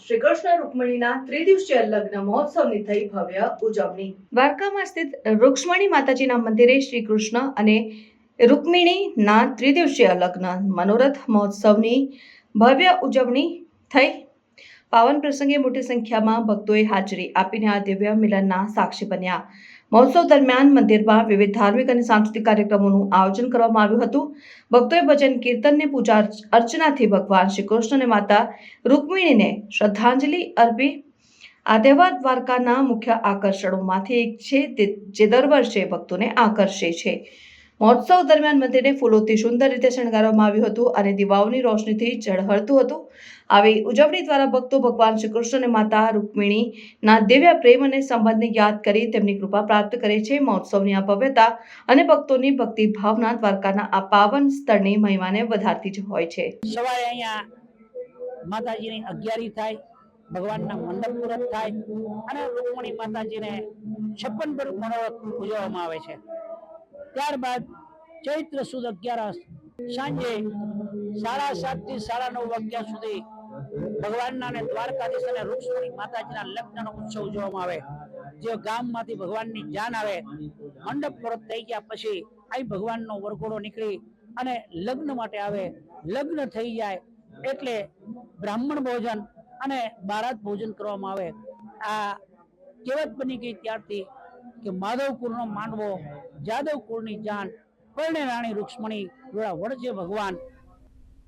શ્રી કૃષ્ણ રૂકમણીના ત્રિદિવસીય મહોત્સવની થઈ ભવ્ય ઉજવણી. દ્વારકામાં સ્થિત રૂક્ષ્મણી માતાજીના મંદિરે શ્રી કૃષ્ણ અને રૂકમિણીના ત્રિદિવસીય લગ્ન મનોરથ મહોત્સવની ભવ્ય ઉજવણી થઈ. પાવન પ્રસંગે મોટી સંખ્યામાં ભક્તોએ હાજરી આપીને આ દિવ્ય મિલનના સાક્ષી બન્યા. મહોત્સવ દરમિયાન મંદિરમાં વિવિધ ધાર્મિક અને સાંસ્કૃતિક કાર્યક્રમોનું આયોજન કરવામાં આવ્યું હતું. ભક્તોએ ભજન કીર્તનને પૂજા અર્ચનાથી ભગવાન શ્રી કૃષ્ણ અને માતા રૂકમિણીને શ્રદ્ધાંજલિ અર્પી. આ તહેવાર દ્વારકાના મુખ્ય આકર્ષણોમાંથી એક છે જે દર વર્ષે ભક્તોને આકર્ષે છે. મહોત્સવ દરમિયાન મંદિરને ફૂલોથી સુંદર રીતે શણગારવામાં આવ્યું હતું અને દીવાઓની રોશનીથી ઝળહળતું હતું. આવી ઉજવણી દ્વારા ભક્તો ભગવાન શ્રી કૃષ્ણ અને માતા રૂકમિણીના દિવ્ય પ્રેમ અને સંબંધને યાદ કરી તેમની કૃપા પ્રાપ્ત કરે છે. મહોત્સવની આ ભવ્યતા અને ભક્તોની ભક્તિ ભાવના દ્વારકાના આ પાવન સ્થળની મહિમાને વધારતી જ હોય છે. સવારે અહીંયા માતાજીની અગિયારી થાય ભગવાનના મંદિર પૂરક થાય અને રૂકમણી માતાજીને છપ્પન પર મનોરથ ઉજવવામાં આવે છે. ત્યારબાદ ચૈત્ર સુદ અગિયારસ સાંજે સાડા સાતથી સાડા નવ વાગ્યા સુધી ભગવાનના અને દ્વારકાધીશ અને રૂક્ષ્મણી માતાજીના લગ્નનો ઉત્સવ ઉજવવામાં આવે. જે ગામમાંથી ભગવાનની જાન આવે. મંડપ મુહૂર્ત થઈ ગયા પછી અહીં ભગવાનનો વરઘોડો નીકળી અને લગ્ન માટે આવે. લગ્ન થઈ જાય એટલે બ્રાહ્મણ ભોજન અને બારાત ભોજન કરવામાં આવે. આ કહેવત બની ગઈ ત્યારથી કે માધવ કુળનો માંડવો જાદવ કુળની જાન પરણે રાણી રૂક્ષ્મણી જોડા વડજે ભગવાન